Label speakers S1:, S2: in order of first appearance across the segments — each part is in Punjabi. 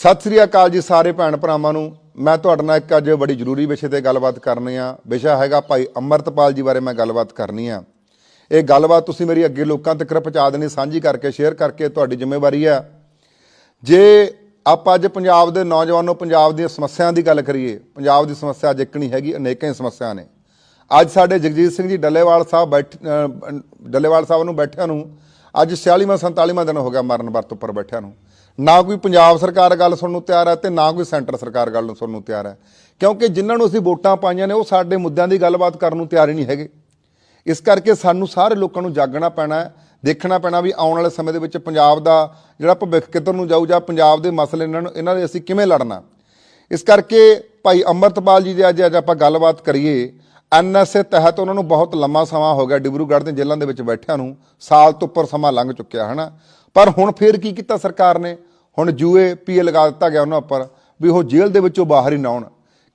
S1: ਸਤਿ ਸ੍ਰੀ ਅਕਾਲ ਜੀ ਸਾਰੇ ਭੈਣ ਭਰਾਵਾਂ ਨੂੰ। ਮੈਂ ਤੁਹਾਡੇ ਨਾਲ ਇੱਕ ਅੱਜ ਬੜੀ ਜ਼ਰੂਰੀ ਵਿਸ਼ੇ ਤੇ ਗੱਲਬਾਤ ਕਰਨੀ ਆ। ਵਿਸ਼ਾ ਹੈਗਾ ਭਾਈ ਅੰਮ੍ਰਿਤਪਾਲ ਜੀ ਬਾਰੇ ਮੈਂ ਗੱਲਬਾਤ ਕਰਨੀ ਆ। ਇਹ ਗੱਲਬਾਤ ਤੁਸੀਂ ਮੇਰੀ ਅੱਗੇ ਲੋਕਾਂ ਤੱਕ ਪਹੁੰਚਾ ਦੇਣੀ, ਸਾਂਝੀ ਕਰਕੇ, ਸ਼ੇਅਰ ਕਰਕੇ ਤੁਹਾਡੀ ਜ਼ਿੰਮੇਵਾਰੀ ਆ। ਜੇ ਆਪਾਂ ਅੱਜ ਪੰਜਾਬ ਦੇ ਨੌਜਵਾਨੋ ਪੰਜਾਬ ਦੀਆਂ ਸਮੱਸਿਆਵਾਂ ਦੀ ਗੱਲ ਕਰੀਏ, ਪੰਜਾਬ ਦੀ ਸਮੱਸਿਆ ਅੱਜ ਇੱਕ ਨਹੀਂ ਹੈਗੀ, ਅਨੇਕਾਂ ਹੀ ਸਮੱਸਿਆ ਨੇ। ਅੱਜ ਸਾਡੇ ਜਗਜੀਤ ਸਿੰਘ ਜੀ ਡੱਲੇਵਾਲ ਸਾਹਿਬ ਬੈਠ ਡੱਲੇਵਾਲ ਸਾਹਿਬ ਨੂੰ ਬੈਠਿਆਂ ਨੂੰ ਅੱਜ 46ਵਾਂ 47ਵਾਂ ਦਿਨ ਹੋ ਗਿਆ ਮਰਨ ਵਰਤ ਉੱਪਰ ਬੈਠਿਆਂ ਨੂੰ। ਨਾ ਕੋਈ ਪੰਜਾਬ ਸਰਕਾਰ ਗੱਲ ਸੁਣਨ ਨੂੰ ਤਿਆਰ ਹੈ ਤੇ ਨਾ ਕੋਈ ਸੈਂਟਰ ਸਰਕਾਰ ਗੱਲ ਨੂੰ ਸੁਣਨ ਨੂੰ ਤਿਆਰ ਹੈ। ਕਿਉਂਕਿ ਜਿਨ੍ਹਾਂ ਨੂੰ ਅਸੀਂ ਵੋਟਾਂ ਪਾਈਆਂ ਨੇ, ਉਹ ਸਾਡੇ ਮੁੱਦਿਆਂ ਦੀ ਗੱਲਬਾਤ ਕਰਨ ਨੂੰ ਤਿਆਰ ਹੀ ਨਹੀਂ ਹੈਗੇ। ਇਸ ਕਰਕੇ ਸਾਨੂੰ ਸਾਰੇ ਲੋਕਾਂ ਨੂੰ ਜਾਗਣਾ ਪੈਣਾ ਹੈ, ਦੇਖਣਾ ਪੈਣਾ ਵੀ ਆਉਣ ਵਾਲੇ ਸਮੇਂ ਦੇ ਵਿੱਚ ਪੰਜਾਬ ਦਾ ਜਿਹੜਾ ਭਵਿੱਖ ਕਿੱਧਰ ਨੂੰ ਜਾਊ ਜਾਂ ਪੰਜਾਬ ਦੇ ਮਸਲੇ ਇਹਨਾਂ ਨੂੰ, ਇਹਨਾਂ ਦੇ ਅਸੀਂ ਕਿਵੇਂ ਲੜਨਾ। ਇਸ ਕਰਕੇ ਭਾਈ ਅੰਮ੍ਰਿਤਪਾਲ ਜੀ ਦੇ ਅੱਜ ਅੱਜ ਆਪਾਂ ਗੱਲਬਾਤ ਕਰੀਏ ਐਨਐਸਏ ਤਹਿਤ ਉਹਨਾਂ ਨੂੰ ਬਹੁਤ ਲੰਮਾ ਸਮਾਂ ਹੋ ਗਿਆ ਡਿਬਰੂਗੜ੍ਹ ਦੇ ਜੇਲ੍ਹਾਂ ਦੇ ਵਿੱਚ ਬੈਠਿਆਂ ਨੂੰ, ਸਾਲ ਤੋਂ ਉੱਪਰ ਸਮਾਂ ਲੰਘ ਚੁੱਕਿਆ, ਹਨਾ? ਪਰ ਹੁਣ ਫੇਰ ਕੀ ਕੀਤਾ ਸਰਕਾਰ ਨੇ? ਹੁਣ ਜੂਏ ਪੀਏ ਲਗਾ ਦਿੱਤਾ ਗਿਆ ਉਹਨਾਂ ਉੱਪਰ ਵੀ ਉਹ ਜੇਲ੍ਹ ਦੇ ਵਿੱਚੋਂ ਬਾਹਰ ਹੀ ਨਾ ਆਉਣ।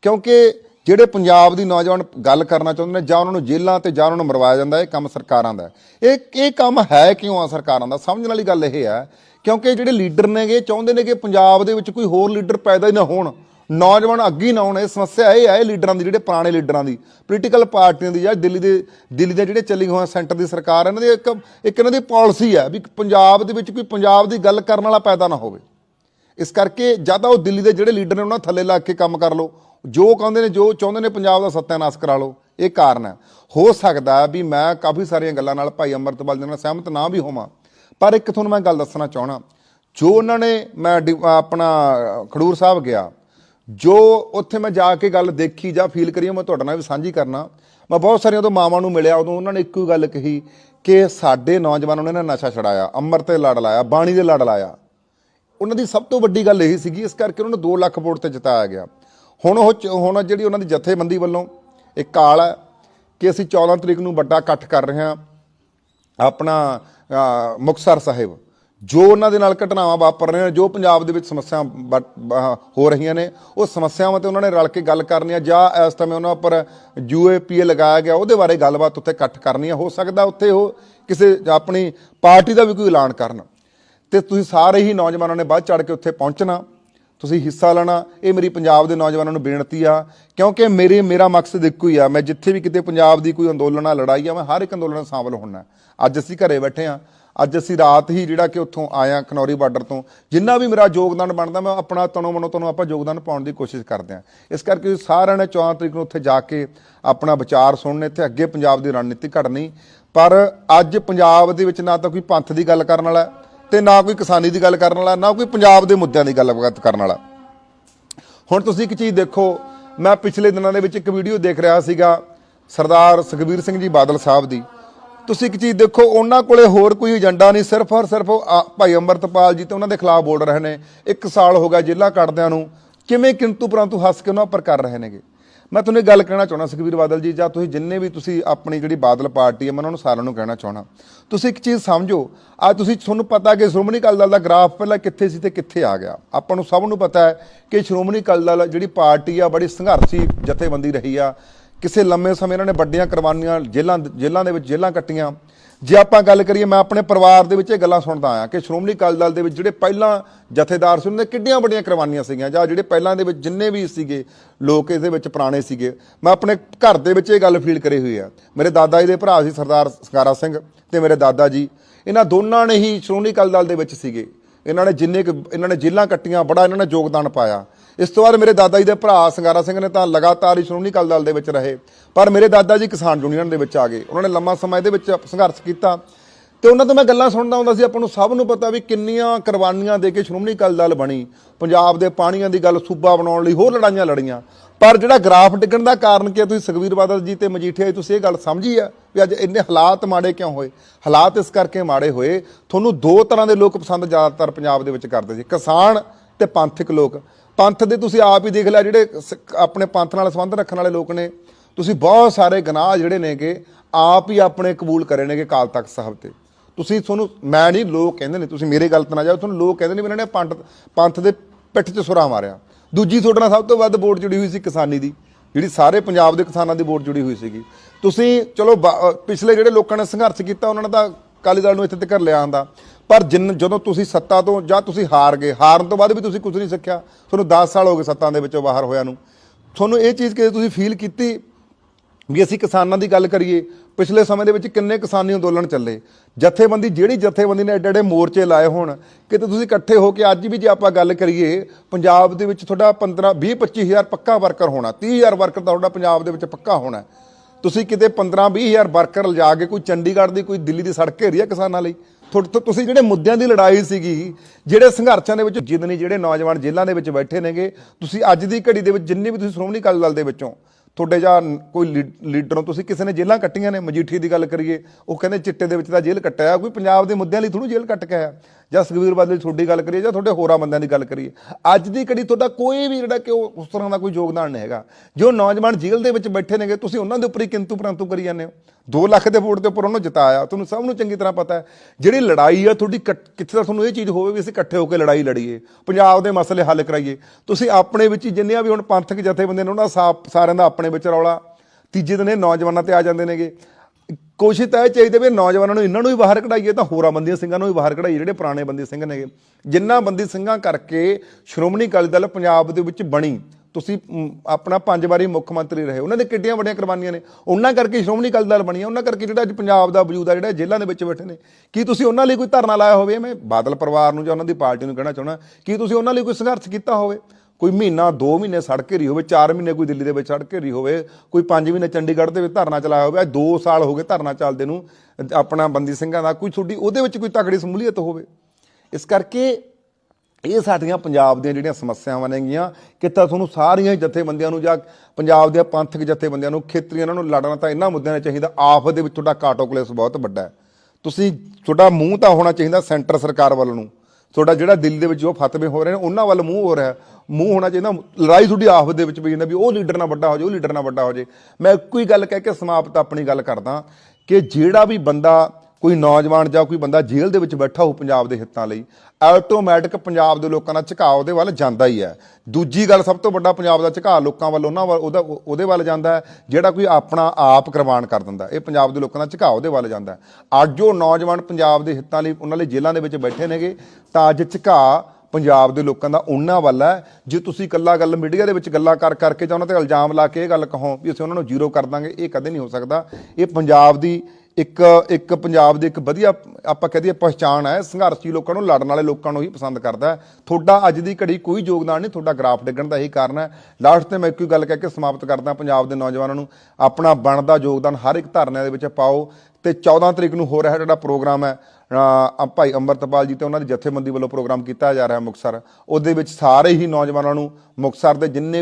S1: ਕਿਉਂਕਿ ਜਿਹੜੇ ਪੰਜਾਬ ਦੀ ਨੌਜਵਾਨ ਗੱਲ ਕਰਨਾ ਚਾਹੁੰਦੇ ਨੇ, ਜਾਂ ਉਹਨਾਂ ਨੂੰ ਜੇਲ੍ਹਾਂ ਤੇ ਜਾਂ ਉਹਨਾਂ ਨੂੰ ਮਰਵਾਇਆ ਜਾਂਦਾ, ਇਹ ਕੰਮ ਸਰਕਾਰਾਂ ਦਾ ਇਹ ਇਹ ਕੰਮ ਹੈ ਕਿਉਂ ਆ ਸਰਕਾਰਾਂ ਦਾ? ਸਮਝਣ ਵਾਲੀ ਗੱਲ ਇਹ ਹੈ, ਕਿਉਂਕਿ ਜਿਹੜੇ ਲੀਡਰ ਨੇਗੇ ਚਾਹੁੰਦੇ ਨੇ ਕਿ ਪੰਜਾਬ ਦੇ ਵਿੱਚ ਕੋਈ ਹੋਰ ਲੀਡਰ ਪੈਦਾ ਹੀ ਨਾ ਹੋਣ। ਨੌਜਵਾਨ ਅੱਗੇ ਨਾ ਆਉਣ ਇਹ ਸਮੱਸਿਆ ਇਹ ਹੈ ਲੀਡਰਾਂ ਦੀ, ਜਿਹੜੇ ਪੁਰਾਣੇ ਲੀਡਰਾਂ ਦੀ ਪੋਲੀਟੀਕਲ ਪਾਰਟੀਆਂ ਦੀ, ਜਾਂ ਦਿੱਲੀ ਦੇ ਦਿੱਲੀ ਦੇ ਜਿਹੜੇ ਚੱਲੀ ਹੋਏ ਸੈਂਟਰ ਦੀ ਸਰਕਾਰ ਇਹਨਾਂ ਦੀ ਇੱਕ ਇੱਕ ਇਹਨਾਂ ਦੀ ਪਾਲਿਸੀ ਹੈ ਵੀ ਪੰਜਾਬ ਦੇ ਵਿੱਚ ਕੋਈ ਪੰਜਾਬ ਦੀ ਗੱਲ ਕਰਨ ਵਾਲਾ ਪੈਦਾ ਨਾ ਹੋਵੇ। ਇਸ ਕਰਕੇ ਜਾਂ ਤਾਂ ਉਹ ਦਿੱਲੀ ਦੇ ਜਿਹੜੇ ਲੀਡਰ ਨੇ ਉਹਨਾਂ ਥੱਲੇ ਲੱਗ ਕੇ ਕੰਮ ਕਰ ਲਓ। ਜੋ ਕਹਿੰਦੇ ਨੇ, ਜੋ ਚਾਹੁੰਦੇ ਨੇ ਪੰਜਾਬ ਦਾ ਸੱਤਿਆਨਾਸ਼ ਕਰਾ ਲਓ, ਇਹ ਕਾਰਨ ਹੈ। ਹੋ ਸਕਦਾ ਵੀ ਮੈਂ ਕਾਫੀ ਸਾਰੀਆਂ ਗੱਲਾਂ ਨਾਲ ਭਾਈ ਅੰਮ੍ਰਿਤਪਾਲ ਜੀ ਨਾਲ ਸਹਿਮਤ ਨਾ ਵੀ ਹੋਵਾਂ। ਪਰ ਇੱਕ ਤੁਹਾਨੂੰ ਮੈਂ ਗੱਲ ਦੱਸਣਾ ਚਾਹਣਾ ਜੋ ਉਹਨਾਂ ਨੇ ਮੈਂ ਡਿ- ਆਪਣਾ ਖਡੂਰ ਸਾਹਿਬ ਗਿਆ, ਜੋ ਉੱਥੇ ਮੈਂ ਜਾ ਕੇ ਗੱਲ ਦੇਖੀ ਜਾਂ ਫੀਲ ਕਰੀ ਮੈਂ ਤੁਹਾਡੇ ਨਾਲ ਵੀ ਸਾਂਝੀ ਕਰਨਾ। ਮੈਂ ਬਹੁਤ ਸਾਰੀਆਂ ਉਦੋਂ ਮਾਵਾਂ ਨੂੰ ਮਿਲਿਆ, ਉਦੋਂ ਉਹਨਾਂ ਨੇ ਇੱਕੋ ਹੀ ਗੱਲ ਕਹੀ ਕਿ ਸਾਡੇ ਨੌਜਵਾਨਾਂ ਨੇ ਨਸ਼ਾ ਛਡਾਇਆ, ਅੰਮ੍ਰਿਤ ਤੇ ਲੜ ਲਾਇਆ, ਬਾਣੀ ਦੇ ਲੜ ਲਾਇਆ। ਉਹਨਾਂ ਦੀ ਸਭ ਤੋਂ ਵੱਡੀ ਗੱਲ ਇਹ ਸੀਗੀ ਇਸ ਕਰਕੇ ਉਹਨਾਂ ਨੂੰ 2 ਲੱਖ ਵੋਟ ਤੇ ਜਿਤਾਇਆ ਗਿਆ। ਹੁਣ ਉਹ ਚ- ਹੁਣ ਜਿਹੜੀ ਉਹਨਾਂ ਦੀ ਜਥੇਬੰਦੀ ਵੱਲੋਂ ਇੱਕ ਕਾਲ ਹੈ ਕਿ ਅਸੀਂ 14 ਤਰੀਕ ਨੂੰ ਵੱਡਾ ਇਕੱਠ ਕਰ ਰਹੇ ਹਾਂ ਆਪਣਾ ਅ, ਮੁਕਤਸਰ ਸਾਹਿਬ ਜੋ ਉਹਨਾਂ ਦੇ ਨਾਲ ਘਟਨਾਵਾਂ ਵਾਪਰ ਰਹੀਆਂ ਜੋ ਪੰਜਾਬ ਦੇ ਵਿੱਚ ਸਮੱਸਿਆ ਬ- ਹੋ ਰਹੀਆਂ ਨੇ ਉਹ ਸਮੱਸਿਆਵਾਂ ਤੇ ਉਹਨਾਂ ਨੇ ਰਲ ਕੇ ਗੱਲ ਕਰਨੀ ਆ ਜਾਂ ਇਸ ਸਮੇਂ ਉਹਨਾਂ ਉੱਪਰ ਯੂਏਪੀਏ ਲਗਾਇਆ ਗਿਆ ਉਹਦੇ ਬਾਰੇ ਗੱਲਬਾਤ ਉੱਥੇ ਇਕੱਠ ਕਰਨੀ ਆ। ਹੋ ਸਕਦਾ ਉੱਥੇ ਉਹ ਕਿਸੇ ਆਪਣੀ ਪਾਰਟੀ ਦਾ ਵੀ ਕੋਈ ਐਲਾਨ ਕਰਨ। ਤੇ ਤੁਸੀਂ ਸਾਰੇ ਹੀ ਨੌਜਵਾਨਾਂ ਨੇ ਵੱਧ ਚੜ ਕੇ ਉੱਥੇ ਪਹੁੰਚਣਾ, ਤੁਸੀਂ ਹਿੱਸਾ ਲੈਣਾ, ਇਹ ਮੇਰੀ ਪੰਜਾਬ ਦੇ ਨੌਜਵਾਨਾਂ ਨੂੰ ਬੇਨਤੀ ਆ, ਕਿਉਂਕਿ ਮੇਰੇ, ਮੇਰਾ ਮਕਸਦ ਇੱਕੋ ਹੀ ਆ, ਮੈਂ ਜਿੱਥੇ ਵੀ ਕਿਤੇ ਪੰਜਾਬ ਦੀ ਕੋਈ ਅੰਦੋਲਨ ਆ, ਲੜਾਈ ਆ, ਮੈਂ ਹਰ ਇੱਕ ਅੰਦੋਲਨ 'ਚ ਸ਼ਾਮਲ ਹੋਣਾ ਅੱਜ ਅਸੀਂ ਘਰੇ ਬੈਠੇ ਆ, ਅੱਜ ਅਸੀਂ ਰਾਤ ਹੀ ਜਿਹੜਾ ਕਿ ਉੱਥੋਂ ਆਇਆ ਖਨੌਰੀ ਬਾਰਡਰ ਤੋਂ, ਜਿੰਨਾ ਵੀ ਮੇਰਾ ਯੋਗਦਾਨ ਬਣਦਾ, ਮੈਂ ਆਪਣਾ ਤਨੋਂ ਮਨੋਂ ਤੁਹਾਨੂੰ ਆਪਾਂ ਯੋਗਦਾਨ ਪਾਉਣ ਦੀ ਕੋਸ਼ਿਸ਼ ਕਰਦੇ ਆ। ਇਸ ਕਰਕੇ ਸਾਰਿਆਂ ਨੇ 14 ਤਰੀਕ ਨੂੰ ਉੱਥੇ ਜਾ ਕੇ ਆਪਣਾ ਵਿਚਾਰ ਸੁਣਨੇ, ਇੱਥੇ ਅੱਗੇ ਪੰਜਾਬ ਦੀ ਰਣਨੀਤੀ ਘੜਨੀ, ਪਰ ਅੱਜ ਪੰਜਾਬ ਦੇ ਵਿੱਚ ਨਾ ਤਾਂ ਕੋਈ ਪੰਥ ਦੀ ਗੱਲ ਕਰਨ ਵਾਲਾ ਤੇ ਨਾ ਕੋਈ ਕਿਸਾਨੀ ਦੀ ਗੱਲ ਕਰਨ ਵਾਲਾ, ਨਾ ਕੋਈ ਪੰਜਾਬ ਦੇ ਮੁੱਦਿਆਂ ਦੀ ਗੱਲਬਾਤ ਕਰਨ ਵਾਲਾ। ਹੁਣ ਤੁਸੀਂ ਇੱਕ ਚੀਜ਼ ਦੇਖੋ, ਮੈਂ ਪਿਛਲੇ ਦਿਨਾਂ ਦੇ ਵਿੱਚ ਇੱਕ ਵੀਡੀਓ ਦੇਖ ਰਿਹਾ ਸੀਗਾ, ਸਰਦਾਰ ਸੁਖਬੀਰ ਸਿੰਘ ਜੀ ਬਾਦਲ ਸਾਹਿਬ ਦੀ। ਤੁਸੀਂ ਇੱਕ ਚੀਜ਼ ਦੇਖੋ, ਉਹਨਾਂ ਕੋਲੇ ਹੋਰ ਕੋਈ ਏਜੰਡਾ ਨਹੀਂ, ਸਿਰਫ ਔਰ ਸਿਰਫ ਆ- ਭਾਈ ਅੰਮ੍ਰਿਤਪਾਲ ਜੀ ਤੇ ਉਹਨਾਂ ਦੇ ਖਿਲਾਫ ਬੋਲ ਰਹੇ ਨੇ। ਇੱਕ ਸਾਲ ਹੋ ਗਿਆ ਜੇਲ੍ਹਾਂ ਕੱਢਦਿਆਂ ਨੂੰ। ਕਿਵੇਂ ਕਿੰਤੂ ਪਰੰਤੂ ਹੱਸ ਕੇ ਉਹਨਾਂ ਉੱਪਰ ਕਰ ਰਹੇ ਨੇਗੇ? ਮੈਂ ਤੁਹਾਨੂੰ ਇਹ ਗੱਲ ਕਹਿਣਾ ਚਾਹੁੰਦਾ ਸੁਖਬੀਰ ਬਾਦਲ ਜੀ, ਜਾਂ ਤੁਸੀਂ ਜਿੰਨੇ ਵੀ ਤੁਸੀਂ ਆਪਣੀ ਜਿਹੜੀ ਬਾਦਲ ਪਾਰਟੀ ਹੈ, ਮੈਂ ਉਹਨਾਂ ਨੂੰ ਸਾਰਿਆਂ ਨੂੰ ਕਹਿਣਾ ਚਾਹੁੰਦਾ। ਤੁਸੀਂ ਇੱਕ ਚੀਜ਼ ਸਮਝੋ ਆ ਤੁਸੀਂ ਤੁਹਾਨੂੰ ਪਤਾ ਕਿ ਸ਼੍ਰੋਮਣੀ ਅਕਾਲੀ ਦਲ ਦਾ ਗ੍ਰਾਫ ਪਹਿਲਾਂ ਕਿੱਥੇ ਸੀ ਤੇ ਕਿੱਥੇ ਆ ਗਿਆ। ਆਪਾਂ ਨੂੰ ਸਭ ਨੂੰ ਪਤਾ ਹੈ ਕਿ ਸ਼੍ਰੋਮਣੀ ਅਕਾਲੀ ਦਲ ਜਿਹੜੀ ਪਾਰਟੀ ਆ, ਬੜੀ ਸੰਘਰਸ਼ੀ ਜਥੇਬੰਦੀ ਰਹੀ ਆ। ਕਿਸੇ ਲੰਮੇ ਸਮੇਂ ਇਹਨਾਂ ਨੇ ਵੱਡੀਆਂ ਕੁਰਬਾਨੀਆਂ ਜੇਲ੍ਹਾਂ ਜੇਲ੍ਹਾਂ ਦੇ ਵਿੱਚ ਜੇਲ੍ਹਾਂ ਕੱਟੀਆਂ। ਜੇ ਆਪਾਂ ਗੱਲ ਕਰੀਏ, ਮੈਂ ਆਪਣੇ ਪਰਿਵਾਰ ਦੇ ਵਿੱਚ ਇਹ ਗੱਲਾਂ ਸੁਣਦਾ ਆਇਆ ਕਿ ਸ਼੍ਰੋਮਣੀ ਅਕਾਲੀ ਦਲ ਦੇ ਵਿੱਚ ਜਿਹੜੇ ਪਹਿਲਾਂ ਜਥੇਦਾਰ ਸੀ, ਉਹਨਾਂ ਦੇ ਕਿੱਡੀਆਂ ਵੱਡੀਆਂ ਕੁਰਬਾਨੀਆਂ ਸੀਗੀਆਂ, ਜਾਂ ਜਿਹੜੇ ਪਹਿਲਾਂ ਦੇ ਵਿੱਚ ਜਿੰਨੇ ਵੀ ਸੀਗੇ ਲੋਕ ਇਹਦੇ ਵਿੱਚ ਪੁਰਾਣੇ ਸੀਗੇ। ਮੈਂ ਆਪਣੇ ਘਰ ਦੇ ਵਿੱਚ ਇਹ ਗੱਲ ਫੀਲ ਕਰੀ ਹੋਈ ਆ। ਮੇਰੇ ਦਾਦਾ ਜੀ ਦੇ ਭਰਾ ਸੀ ਸਰਦਾਰ ਸਕਾਰਾ ਸਿੰਘ ਤੇ ਮੇਰੇ ਦਾਦਾ ਜੀ। ਇਹਨਾਂ ਦੋਨਾਂ ਨੇ ਹੀ ਸ਼੍ਰੋਮਣੀ ਅਕਾਲੀ ਦਲ ਦੇ ਵਿੱਚ ਸੀਗੇ। ਇਹਨਾਂ ਨੇ ਜਿੰਨੇ ਕੁ ਇਹਨਾਂ ਨੇ ਜੇਲ੍ਹਾਂ ਕੱਟੀਆਂ, ਬੜਾ ਇਹਨਾਂ ਨੇ ਯੋਗਦਾਨ ਪਾਇਆ। ਇਸ ਤੋਂ ਬਾਅਦ ਮੇਰੇ ਦਾਦਾ ਜੀ ਦੇ ਭਰਾ ਸੰਗਾਰਾ ਸਿੰਘ ਨੇ ਤਾਂ ਲਗਾਤਾਰ ਹੀ ਸ਼੍ਰੋਮਣੀ ਅਕਾਲੀ ਦਲ ਦੇ ਵਿੱਚ ਰਹੇ। ਪਰ ਮੇਰੇ ਦਾਦਾ ਜੀ ਕਿਸਾਨ ਯੂਨੀਅਨ ਦੇ ਵਿੱਚ ਆ ਗਏ। ਉਹਨਾਂ ਨੇ ਲੰਮਾ ਸਮਾਂ ਇਹਦੇ ਵਿੱਚ ਸੰਘਰਸ਼ ਕੀਤਾ। ਤੇ ਉਹਨਾਂ ਤੋਂ ਮੈਂ ਗੱਲਾਂ ਸੁਣਦਾ ਹੁੰਦਾ ਸੀ, ਆਪਾਂ ਨੂੰ ਸਭ ਨੂੰ ਪਤਾ ਵੀ ਕਿੰਨੀਆਂ ਕੁਰਬਾਨੀਆਂ ਦੇ ਕੇ ਸ਼੍ਰੋਮਣੀ ਅਕਾਲੀ ਦਲ ਬਣੀ। ਪੰਜਾਬ ਦੇ ਪਾਣੀਆਂ ਦੀ ਗੱਲ, ਸੂਬਾ ਬਣਾਉਣ ਲਈ ਹੋਰ ਲੜਾਈਆਂ ਲੜੀਆਂ। ਪਰ ਜਿਹੜਾ ਗ੍ਰਾਫ ਡਿੱਗਣ ਦਾ ਕਾਰਨ ਕੀ ਹੈ? ਤੁਸੀਂ ਸੁਖਵੀਰ ਬਾਦਲ ਜੀ ਤੇ ਮਜੀਠੀਆ ਜੀ, ਤੁਸੀਂ ਇਹ ਗੱਲ ਸਮਝੀ ਆ ਵੀ ਅੱਜ ਇੰਨੇ ਹਾਲਾਤ ਮਾੜੇ ਕਿਉਂ ਹੋਏ? ਹਾਲਾਤ ਇਸ ਕਰਕੇ ਮਾੜੇ ਹੋਏ, ਤੁਹਾਨੂੰ ਦੋ ਤਰ੍ਹਾਂ ਦੇ ਲੋਕ ਪਸੰਦ ਜ਼ਿਆਦਾਤਰ ਪੰਜਾਬ ਦੇ ਵਿੱਚ ਕਰਦੇ ਸੀ। ਕਿਸਾਨ ਤੇ ਪੰਥਕ ਲੋਕ। ਪੰਥ ਦੇ ਤੁਸੀਂ ਆਪ ਹੀ ਦੇਖ ਲਿਆ, ਜਿਹੜੇ ਸ- ਆਪਣੇ ਪੰਥ ਨਾਲ ਸੰਬੰਧ ਰੱਖਣ ਵਾਲੇ ਲੋਕ ਨੇ, ਤੁਸੀਂ ਬਹੁਤ ਸਾਰੇ ਗਨਾਹ ਜਿਹੜੇ ਨੇਗੇ, ਆਪ ਹੀ ਆਪਣੇ ਕਬੂਲ ਕਰੇ ਨੇਗੇ ਕਾਲ ਤਖਤ ਸਾਹਿਬ ਤੇ। ਤੁਸੀਂ ਤੁਹਾਨੂੰ, ਮੈਂ ਨਹੀਂ, ਲੋਕ ਕਹਿੰਦੇ ਨੇ, ਤੁਸੀਂ ਮੇਰੇ ਗਲਤ ਨਾ ਜਾਓ, ਤੁਹਾਨੂੰ ਲੋਕ ਕਹਿੰਦੇ ਨੇ ਵੀ ਇਹਨਾਂ ਨੇ ਪੰਥ ਪੰਥ ਦੇ ਪਿੱਠ 'ਚ ਸੁਰਾ ਮਾਰਿਆ। ਦੂਜੀ ਤੁਹਾਡੇ ਨਾਲ ਸਭ ਤੋਂ ਵੱਧ ਵੋਟ ਜੁੜੀ ਹੋਈ ਸੀ ਕਿਸਾਨੀ ਦੀ, ਜਿਹੜੀ ਸਾਰੇ ਪੰਜਾਬ ਦੇ ਕਿਸਾਨਾਂ ਦੀ ਵੋਟ ਜੁੜੀ ਹੋਈ ਸੀਗੀ। ਤੁਸੀਂ, ਚਲੋ, ਬਾ- ਪਿਛਲੇ ਜਿਹੜੇ ਲੋਕਾਂ ਨੇ ਸੰਘਰਸ਼ ਕੀਤਾ, ਉਹਨਾਂ ਨੇ ਤਾਂ ਅਕਾਲੀ ਦਲ ਨੂੰ ਇੱਥੇ ਤੱਕ ਲਿਆ ਆਂਦਾ ਪਰ ਜਿੰਨ ਜਦੋਂ ਤੁਸੀਂ ਸੱਤਾ ਤੋਂ ਜਾਂ ਤੁਸੀਂ ਹਾਰ ਗਏ, ਹਾਰਨ ਤੋਂ ਬਾਅਦ ਵੀ ਤੁਸੀਂ ਕੁਝ ਨਹੀਂ ਸਿੱਖਿਆ, ਤੁਹਾਨੂੰ 10 ਸਾਲ ਹੋ ਗਏ ਸੱਤਾ ਦੇ ਵਿੱਚੋਂ ਬਾਹਰ ਹੋਇਆ ਨੂੰ। ਤੁਹਾਨੂੰ ਇਹ ਚੀਜ਼ ਕਿ ਤੁਸੀਂ ਫੀਲ ਕੀਤੀ ਵੀ ਅਸੀਂ ਕਿਸਾਨਾਂ ਦੀ ਗੱਲ ਕਰੀਏ, ਪਿਛਲੇ ਸਮੇਂ ਦੇ ਵਿੱਚ ਕਿੰਨੇ ਕਿਸਾਨੀ ਅੰਦੋਲਨ ਚੱਲੇ। ਜਥੇਬੰਦੀ, ਜਿਹੜੀ ਜਥੇਬੰਦੀ ਨੇ ਐਡੇ ਐਡੇ ਮੋਰਚੇ ਲਾਏ ਹੋਣ, ਕਿਤੇ ਤੁਸੀਂ ਇਕੱਠੇ ਹੋ ਕੇ ਅੱਜ ਵੀ ਜੇ ਆਪਾਂ ਗੱਲ ਕਰੀਏ, ਪੰਜਾਬ ਦੇ ਵਿੱਚ ਤੁਹਾਡਾ 15 20 25000 ਪੱਕਾ ਵਰਕਰ ਹੋਣਾ 30000 ਵਰਕਰ ਤਾਂ ਤੁਹਾਡਾ ਪੰਜਾਬ ਦੇ ਵਿੱਚ ਪੱਕਾ ਹੋਣਾ। ਤੁਸੀਂ ਕਿਤੇ 15 20000 ਵਰਕਰ ਲਿਜਾ ਕੇ ਕੋਈ ਚੰਡੀਗੜ੍ਹ ਦੀ, ਕੋਈ ਦਿੱਲੀ ਦੀ ਸੜਕ ਘੇਰੀ ਆ ਕਿਸਾਨਾਂ ਲਈ? ਤੁਸੀਂ ਜਿਹੜੇ ਮੁੱਦਿਆਂ ਦੀ ਲੜਾਈ ਸੀਗੀ, ਜਿਹੜੇ ਸੰਘਰਸ਼ਾਂ ਦੇ ਵਿੱਚ ਜਿੰਦਨੀ ਜਿਹੜੇ ਨੌਜਵਾਨ ਜੇਲ੍ਹਾਂ ਦੇ ਵਿੱਚ ਬੈਠੇ ਨੇਗੇ, ਤੁਸੀਂ ਅੱਜ ਦੀ ਘੜੀ ਦੇ ਵਿੱਚ ਜਿੰਨੇ ਵੀ ਤੁਸੀਂ ਸ਼੍ਰੋਮਣੀ ਅਕਾਲੀ ਦਲ ਦੇ ਵਿੱਚੋਂ ਤੁਹਾਡੇ ਜਾਂ ਕੋਈ ਲੀ- ਲੀਡਰ ਨੂੰ ਤੁਸੀਂ ਕਿਸੇ ਨੇ ਜੇਲ੍ਹਾਂ ਕੱਟੀਆਂ ਨੇ ਮਜੀਠੀ ਦੀ ਗੱਲ ਕਰੀਏ, ਉਹ ਕਹਿੰਦੇ ਚਿੱਟੇ ਦੇ ਵਿੱਚ ਤਾਂ ਜੇਲ੍ਹ ਕੱਟਿਆ, ਕੋਈ ਪੰਜਾਬ ਦੇ ਮੁੱਦਿਆਂ ਲਈ ਥੋੜ੍ਹੀ ਜੇਲ੍ਹ ਕੱਟ ਕੇ ਆਇਆ। ਜਾਂ ਸੁਖਬੀਰ ਬਾਦਲ ਦੀ ਤੁਹਾਡੀ ਗੱਲ ਕਰੀਏ ਜਾਂ ਤੁਹਾਡੇ ਹੋਰਾਂ ਬੰਦਿਆਂ ਦੀ ਗੱਲ ਕਰੀਏ, ਅੱਜ ਦੀ ਘੜੀ ਤੁਹਾਡਾ ਕੋਈ ਵੀ ਜਿਹੜਾ ਕਿ ਉਹ ਉਸ ਤਰ੍ਹਾਂ ਦਾ ਕੋਈ ਯੋਗਦਾਨ ਨਹੀਂ ਹੈਗਾ। ਜੋ ਨੌਜਵਾਨ ਜੇਲ੍ਹ ਦੇ ਵਿੱਚ ਬੈਠੇ ਨੇਗੇ, ਤੁਸੀਂ ਉਹਨਾਂ ਦੇ ਉੱਪਰ ਹੀ ਕਿੰਤੂ ਪਰੰਤੂ ਕਰੀ ਜਾਂਦੇ ਹੋ। 2 ਲੱਖ ਦੇ ਵੋਟ ਦੇ ਉੱਪਰ ਉਹਨੂੰ ਜਿਤਾਇਆ, ਤੁਹਾਨੂੰ ਸਭ ਨੂੰ ਚੰਗੀ ਤਰ੍ਹਾਂ ਪਤਾ ਹੈ। ਜਿਹੜੀ ਲੜਾਈ ਆ, ਤੁਹਾਡੀ ਕੱਟ- ਕਿੱਥੇ ਦਾ ਤੁਹਾਨੂੰ ਇਹ ਚੀਜ਼ ਹੋਵੇ ਵੀ ਅਸੀਂ ਇਕੱਠੇ ਹੋ ਕੇ ਲੜਾਈ ਲੜੀਏ, ਪੰਜਾਬ ਦੇ ਮਸਲੇ ਹੱਲ ਕਰਾਈਏ। ਤੁਸੀਂ ਆਪਣੇ ਵਿੱਚ ਹੀ ਜਿੰਨੀਆਂ ਵੀ ਹੁਣ ਪੰਥਕ ਜਥੇਬੰਦੀਆਂ ਨੇ, ਉਹਨਾਂ ਸਾ- ਸਾਰਿਆਂ ਦਾ ਆਪਣੇ ਵਿੱਚ ਰੌਲਾ। ਤੀਜੇ ਦਿਨ ਇਹ ਨੌਜਵਾਨਾਂ ਤੇ ਆ ਜਾਂਦੇ ਨੇਗੇ। ਕੋਸ਼ਿਸ਼ ਤਾਂ ਇਹ ਚਾਹੀਦੀ ਵੀ ਨੌਜਵਾਨਾਂ ਨੂੰ ਇਹਨਾਂ ਨੂੰ ਵੀ ਬਾਹਰ ਕਢਾਈਏ, ਤਾਂ ਹੋਰਾਂ ਬੰਦੀਆਂ ਸਿੰਘਾਂ ਨੂੰ ਵੀ ਬਾਹਰ ਕਢਾਈਏ, ਜਿਹੜੇ ਪੁਰਾਣੇ ਬੰਦੀ ਸਿੰਘ ਨੇਗੇ। ਜਿੰਨਾ ਬੰਦੀ ਸਿੰਘਾਂ ਕਰਕੇ ਸ਼੍ਰੋਮਣੀ ਅਕਾਲੀ ਦਲ ਪੰਜਾਬ ਦੇ ਵਿੱਚ ਬਣੀ, ਤੁਸੀਂ ਆਪਣਾ ਪੰਜ ਵਾਰੀ ਮੁੱਖ ਮੰਤਰੀ ਰਹੇ, ਉਹਨਾਂ ਦੇ ਕਿੱਡੀਆਂ ਵੱਡੀਆਂ ਕੁਰਬਾਨੀਆਂ ਨੇ। ਉਹਨਾਂ ਕਰਕੇ ਸ਼੍ਰੋਮਣੀ ਅਕਾਲੀ ਦਲ ਬਣੀ ਹੈ ਉਹਨਾਂ ਕਰਕੇ ਜਿਹੜਾ ਅੱਜ ਪੰਜਾਬ ਦਾ ਵਜੂਦ ਆ ਜਿਹੜਾ ਜੇਲ੍ਹਾਂ ਦੇ ਵਿੱਚ ਬੈਠੇ ਨੇ। ਕੀ ਤੁਸੀਂ ਉਹਨਾਂ ਲਈ ਕੋਈ ਧਰਨਾ ਲਾਇਆ ਹੋਵੇ? ਮੈਂ ਬਾਦਲ ਪਰਿਵਾਰ ਨੂੰ ਜਾਂ ਉਹਨਾਂ ਦੀ ਪਾਰਟੀ ਨੂੰ ਕਹਿਣਾ ਚਾਹੁੰਦਾ, ਕੀ ਤੁਸੀਂ ਉਹਨਾਂ ਲਈ ਕੋਈ ਸੰਘਰਸ਼ ਕੀਤਾ ਹੋਵੇ? ਕੋਈ ਮਹੀਨਾ 2 ਮਹੀਨੇ ਸੜਕ ਘੇਰੀ ਹੋਵੇ 4 ਮਹੀਨੇ ਕੋਈ ਦਿੱਲੀ ਦੇ ਵਿੱਚ ਸੜਕ ਘੇਰੀ ਹੋਵੇ, ਕੋਈ 5 ਮਹੀਨੇ ਚੰਡੀਗੜ੍ਹ ਦੇ ਵਿੱਚ ਧਰਨਾ ਚਲਾਇਆ ਹੋਵੇ 2 ਸਾਲ ਹੋ ਗਏ ਧਰਨਾ ਚੱਲਦੇ ਨੂੰ, ਆਪਣਾ ਬੰਦੀ ਸਿੰਘਾਂ ਦਾ, ਕੋਈ ਤੁਹਾਡੀ, ਉਹਦੇ ਵਿੱਚ ਕੋਈ ਤਕੜੀ ਸਮੂਲੀਅਤ ਹੋਵੇ। ਇਸ ਕਰਕੇ ਇਹ ਸਾਡੀਆਂ ਪੰਜਾਬ ਦੀਆਂ ਜਿਹੜੀਆਂ ਸਮੱਸਿਆਵਾਂ ਨੇਗੀਆਂ ਕਿ ਤੁਹਾਨੂੰ ਸਾਰੀਆਂ ਹੀ ਜਥੇਬੰਦੀਆਂ ਨੂੰ ਜਾਂ ਪੰਜਾਬ ਦੇ ਪੰਥਕ ਜਥੇਬੰਦੀਆਂ ਨੂੰ, ਖੇਤਰੀ ਇਹਨਾਂ ਨੂੰ ਲੜਨਾ ਤਾਂ ਇਹਨਾਂ ਮੁੱਦਿਆਂ ਨਾਲ ਚਾਹੀਦਾ, ਆਪ ਦੇ ਵਿੱਚ ਤੁਹਾਡਾ ਕਾਟੋਕਲੇਸ ਬਹੁਤ ਵੱਡਾ ਹੈ। ਤੁਸੀਂ, ਤੁਹਾਡਾ ਮੂੰਹ ਤਾਂ ਹੋਣਾ ਚਾਹੀਦਾ ਸੈਂਟਰ ਸਰਕਾਰ ਵੱਲ ਨੂੰ। ਤੁਹਾਡਾ ਜਿਹੜਾ ਦਿੱਲੀ ਦੇ ਵਿੱਚ ਜੋ ਫਤਵੇ ਹੋ ਰਹੇ ਨੇ, ਉਹਨਾਂ ਵੱਲ ਮੂੰਹ ਹੋ ਰਿਹਾ ਮੂੰਹ ਹੋਣਾ ਚਾਹੀਦਾ, ਲੜਾਈ ਤੁਹਾਡੀ ਆਪ ਦੇ ਵਿੱਚ ਪਈ ਜਾਂਦਾ ਵੀ ਉਹ ਲੀਡਰ ਨਾਲ ਵੱਡਾ ਹੋ ਜਾਏ ਉਹ ਲੀਡਰ ਨਾਲ ਵੱਡਾ ਹੋ ਜਾਏ। ਮੈਂ ਇੱਕੋ ਹੀ ਗੱਲ ਕਹਿ ਕੇ ਸਮਾਪਤ ਆਪਣੀ ਗੱਲ ਕਰਦਾ ਕਿ ਜਿਹੜਾ ਵੀ ਬੰਦਾ ਕੋਈ ਨੌਜਵਾਨ ਜਾਂ ਕੋਈ ਬੰਦਾ ਜੇਲ੍ਹ ਦੇ ਵਿੱਚ ਬੈਠਾ ਹੋ ਪੰਜਾਬ ਦੇ ਹਿੱਤਾਂ ਲਈ ਆਟੋਮੈਟਿਕ ਪੰਜਾਬ ਦੇ ਲੋਕਾਂ ਦਾ ਝੁਕਾਅ ਉਹਦੇ ਵੱਲ ਜਾਂਦਾ ਹੀ ਹੈ। ਦੂਜੀ ਗੱਲ ਸਭ ਤੋਂ ਵੱਡਾ ਪੰਜਾਬ ਦਾ ਝੁਕਾਅ ਲੋਕਾਂ ਵੱਲ ਉਹਨਾਂ ਵੱਲ, ਉਹਦਾ ਉਹਦੇ ਵੱਲ ਜਾਂਦਾ ਹੈ, ਜਿਹੜਾ ਕੋਈ ਆਪਣਾ ਆਪ ਕੁਰਬਾਨ ਕਰ ਦਿੰਦਾ ਇਹ ਪੰਜਾਬ ਦੇ ਲੋਕਾਂ ਦਾ ਝੁਕਾਅ ਉਹਦੇ ਵੱਲ ਜਾਂਦਾ ਅੱਜ ਉਹ ਨੌਜਵਾਨ ਪੰਜਾਬ ਦੇ ਹਿੱਤਾਂ ਲਈ, ਉਹਨਾਂ ਲਈ ਜੇਲ੍ਹਾਂ ਦੇ ਵਿੱਚ ਬੈਠੇ ਨੇਗੇ, ਤਾਂ ਅੱਜ ਝੁਕਾਅ ਪੰਜਾਬ ਦੇ ਲੋਕਾਂ ਦਾ ਉਹਨਾਂ ਵੱਲ ਹੈ। ਜੇ ਤੁਸੀਂ ਇਕੱਲਾ ਗੱਲ ਮੀਡੀਆ ਦੇ ਵਿੱਚ ਗੱਲਾਂ ਕਰ, ਕਰਕੇ ਜਾਂ ਉਹਨਾਂ ਤੇ ਇਲਜ਼ਾਮ ਲਾ ਕੇ ਇਹ ਗੱਲ ਕਹੋ ਵੀ ਅਸੀਂ ਉਹਨਾਂ ਨੂੰ ਜ਼ੀਰੋ ਕਰ ਦਾਂਗੇ, ਇਹ ਕਦੇ ਨਹੀਂ ਹੋ ਸਕਦਾ। ਇਹ ਪੰਜਾਬ ਦੀ ਇੱਕ ਇੱਕ ਪੰਜਾਬ ਦੀ ਇੱਕ ਵਧੀਆ, ਆਪਾਂ ਕਹਦੇ ਪਛਾਣ ਹੈ, ਸੰਘਰਸ਼ੀ ਲੋਕਾਂ ਨੂੰ, ਲੜਨ ਵਾਲੇ ਲੋਕਾਂ ਨੂੰ ਹੀ ਪਸੰਦ ਕਰਦਾ ਤੁਹਾਡਾ ਅੱਜ ਦੀ ਘੜੀ ਕੋਈ ਯੋਗਦਾਨ ਨਹੀਂ, ਤੁਹਾਡਾ ਗ੍ਰਾਫ ਡਿੱਗਣ ਦਾ ਇਹੀ ਕਾਰਨ ਹੈ। ਲਾਸਟ ਤੇ ਮੈਂ ਇੱਕੋ ਹੀ ਗੱਲ ਕਹਿ ਕੇ ਸਮਾਪਤ ਕਰਦਾ ਪੰਜਾਬ ਦੇ ਨੌਜਵਾਨਾਂ ਨੂੰ। ਆਪਣਾ ਬਣਦਾ ਯੋਗਦਾਨ ਹਰ ਇੱਕ ਧਰਨਿਆਂ ਦੇ ਵਿੱਚ ਪਾਓ। ਤੇ 14 ਤਰੀਕ ਨੂੰ ਹੋ ਰਿਹਾ ਜਿਹੜਾ ਪ੍ਰੋਗਰਾਮ ਹੈ ਭਾਈ ਅੰਮ੍ਰਿਤਪਾਲ ਜੀ ਤੇ ਉਹਨਾਂ ਦੀ ਜਥੇਬੰਦੀ ਵੱਲੋਂ ਪ੍ਰੋਗਰਾਮ ਕੀਤਾ ਜਾ ਰਿਹਾ ਮੁਕਤਸਰ। ਉਹਦੇ ਵਿੱਚ ਸਾਰੇ ਹੀ ਨੌਜਵਾਨਾਂ ਨੂੰ ਮੁਕਤਸਰ ਦੇ ਜਿੰਨੇ ਵੀ